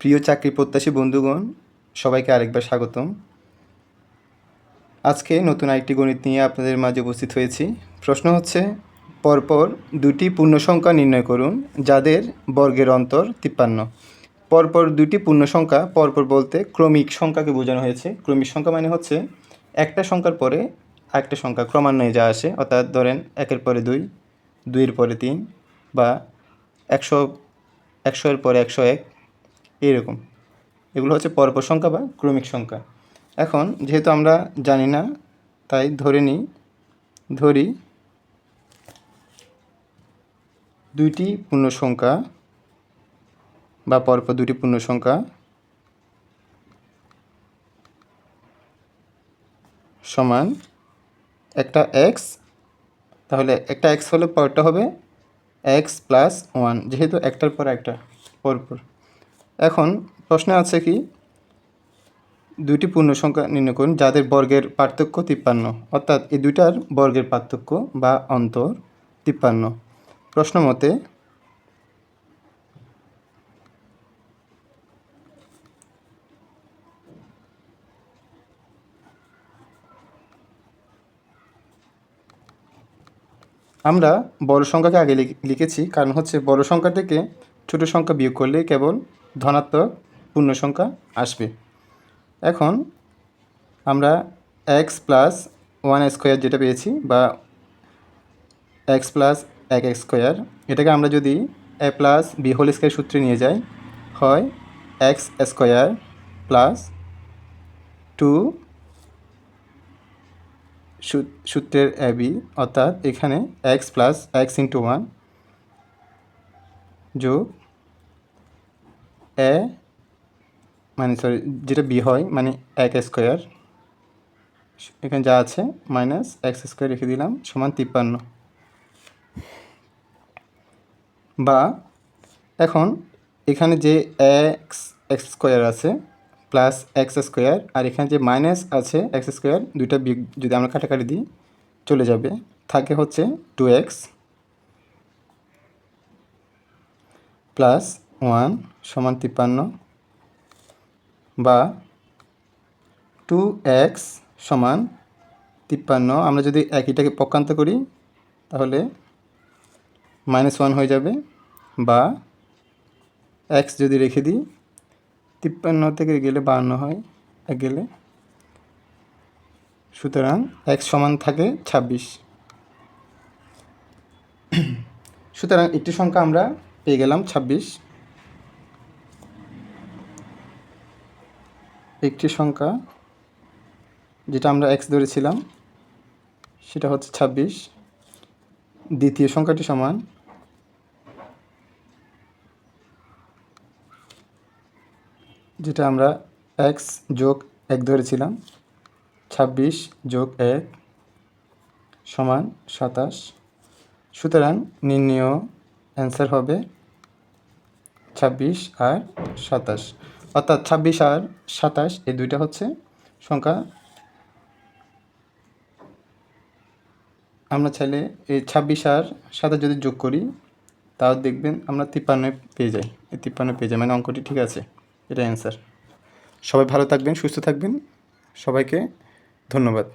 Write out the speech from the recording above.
প্রিয় চাকরি প্রত্যাশী বন্ধুগণ, সবাইকে আরেকবার স্বাগতম। আজকে নতুন আরেকটি গণিত নিয়ে আপনাদের মাঝে উপস্থিত হয়েছি। প্রশ্ন হচ্ছে, পরপর দুটি পূর্ণ সংখ্যা নির্ণয় করুন, যাদের বর্গের অন্তর তিপ্পান্ন। পরপর দুটি পূর্ণ সংখ্যা পরপর বলতে ক্রমিক সংখ্যাকে বোঝানো হয়েছে। ক্রমিক সংখ্যা মানে হচ্ছে, একটা সংখ্যার পরে আরেকটা সংখ্যা ক্রমান্বয়ে যা আসে, অর্থাৎ ধরেন একের পরে দুই, দুইয়ের পরে তিন বা একশো একশো এর পরে একশো এক এইরকম। এগুলো হচ্ছে পরপর সংখ্যা বা ক্রমিক সংখ্যা। এখন যেহেতু আমরা জানি না, তাই ধরে নিই, ধরি দুইটি পূর্ণ সংখ্যা বা পরপর দুটি পূর্ণ সংখ্যা সমান একটা এক্স তাহলে একটা এক্স হলে পরটা হবে এক্স প্লাস ওয়ান যেহেতু একটার পর একটা, পরপর। এখন প্রশ্ন আছে কি? দুইটি পূর্ণ সংখ্যা নির্ণয় করুন, যাদের বর্গের পার্থক্য তিপ্পান্ন। অর্থাৎ এই দুইটার বর্গের পার্থক্য বা অন্তর তিপ্পান্ন। প্রশ্ন মতে, আমরা বড় সংখ্যাকে আগে লিখ- লিখেছি। কারণ হচ্ছে বড় সংখ্যা থেকে ছোট সংখ্যা বিয়োগ করলে কেবল ধনাত্মক পূর্ণ সংখ্যা আসবে। এখন আমরা এক্স প্লাস ওয়ান স্কোয়ার যেটা পেয়েছি বা এক্স প্লাস এক এক্স স্কোয়ার এটাকে আমরা যদি a plus b whole square সূত্রে নিয়ে যাই, হয় এক্স স্কোয়ার প্লাস টু সূত্রের এবি অর্থাৎ এখানে x plus x into one যোগ এ মানে সরি যেটা বি হয় মানে এক স্কোয়ার এখানে যা আছে মাইনাস এক্স স্কোয়ার রেখে দিলাম, সমান তিপ্পান্ন। বা, এখন এখানে যে এক্স এক্স স্কোয়ার আছে প্লাস এক্স স্কোয়ার আর এখানে যে মাইনাস আছে এক্স স্কোয়ার দুইটা বিগ যদি আমরা কাটাকাটি দিই, চলে যাবে। থাকে হচ্ছে টু এক্স প্লাস ওয়ান সমান তিপ্পান্ন বা টু এক্স সমান তিপ্পান্ন। আমরা যদি একইটাকে পক্ষান্ত করি, তাহলে মাইনাস ওয়ান হয়ে যাবে বা এক্স যদি রেখে দিই, তিপ্পান্ন থেকে গেলে বাহান্ন হয় এক গেলে। সুতরাং এক্স সমান থাকে ছাব্বিশ। সুতরাং একটি সংখ্যা আমরা পেয়ে গেলাম ছাব্বিশ। একটি সংখ্যা, যেটা আমরা এক্স ধরেছিলাম, সেটা হচ্ছে ছাব্বিশ। দ্বিতীয় সংখ্যাটি সমান যেটা আমরা এক্স যোগ এক ধরেছিলাম, ছাব্বিশ যোগ এক সমান সাতাশ। সুতরাং নির্ণয় অ্যান্সার হবে ছাব্বিশ আর সাতাশ। অর্থাৎ ছাব্বিশ আর সাতাশ, এই দুইটা হচ্ছে সংখ্যা। আমরা চাইলে এই ছাব্বিশ আর সাতাশ যদি যোগ করি, তাও দেখবেন আমরা তিপ্পান্ন পেয়ে যাই। এই তিপ্পান্ন পেয়ে যাই মানে অঙ্কটি ঠিক আছে এটা অ্যান্সার সবাই ভালো থাকবেন, সুস্থ থাকবেন, সবাইকে ধন্যবাদ।